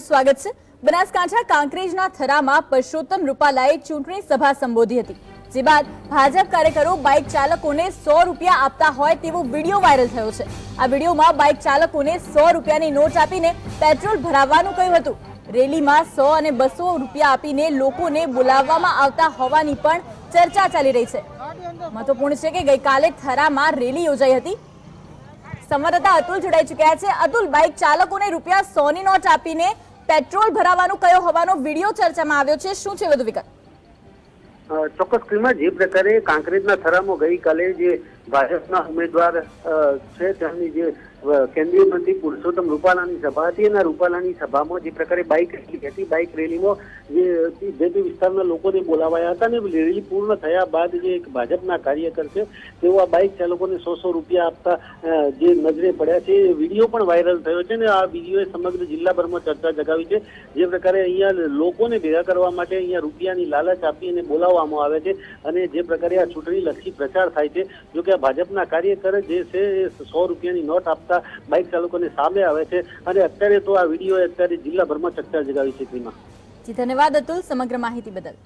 સ્વાગત છે. બનાસકાંઠા કાંકરેજના થરામાં પરસોત્તમ રૂપાલાએ ચૂંટણી સભા સંબોધી હતી, જે બાદ ભાજપ કાર્યકરો બાઇક ચાલકોને સો રૂપિયા આપતા હોય તેવો વીડિયો વાયરલ થયો છે. આ વિડીયોમાં બાઇક ચાલકોને સો રૂપિયાની નોટ આપીને પેટ્રોલ ભરાવવાનું કહ્યું હતું. રેલીમાં સો અને બસો રૂપિયા આપીને લોકોને બોલાવવામાં આવતા હોવાની પણ ચર્ચા ચાલી રહી છે. મહત્વપૂર્ણ છે કે ગઈકાલે થરામાં રેલી યોજાઈ હતી. સંવાદદાતા અતુલ જોડાઈ ચુક્યા છે. અતુલ બાઇક ચાલકોને રૂપિયા સો ની નોટ આપીને પેટ્રોલ ભરાવાનું કયો હોવાનો વીડિયો ચર્ચામાં આવ્યો છે. શું છે વધુ વિગત? ચોક્કસ ક્રિમા જે પ્રકારે કાંકરેજના થરામાં ગઈકાલે જે ભાજપના ઉમેદવાર છે, તેમની જે કેન્દ્રીય મંત્રી પુરુષોત્તમ રૂપાલાની સભા હતી અને રૂપાલાની સભામાં જે પ્રકારે બાઇક રેલી હતી, બાઇક રેલીમાં જે જે તે વિસ્તારના લોકોને બોલાવાયા હતા અને રેલી પૂર્ણ થયા બાદ જે એક ભાજપના કાર્યકર છે, તેઓ આ બાઇક ચાલકોને સો સો રૂપિયા આપતા જે નજરે પડ્યા છે વીડિયો પણ વાયરલ થયો છે અને આ વિડીયોએ સમગ્ર જિલ્લાભરમાં ચર્ચા જગાવી છે. જે પ્રકારે અહીંયા લોકોને ભેગા કરવા માટે અહીંયા રૂપિયાની લાલચ આપી અને બોલાવવામાં આવે છે અને જે પ્રકારે આ ચૂંટણી લક્ષી પ્રચાર થાય છે, જોકે આ ભાજપના કાર્યકર જે છે એ સો રૂપિયાની નોટ આપતા બાઇક ચાલકોને સામે આવે છે. અને અત્યારે તો આ વીડિયો અત્યારે જિલ્લાભરમાં ચર્ચા જગાવી છે ક્રીમા જી, ધન્યવાદ અતુલ સમગ્ર માહિતી બદલ.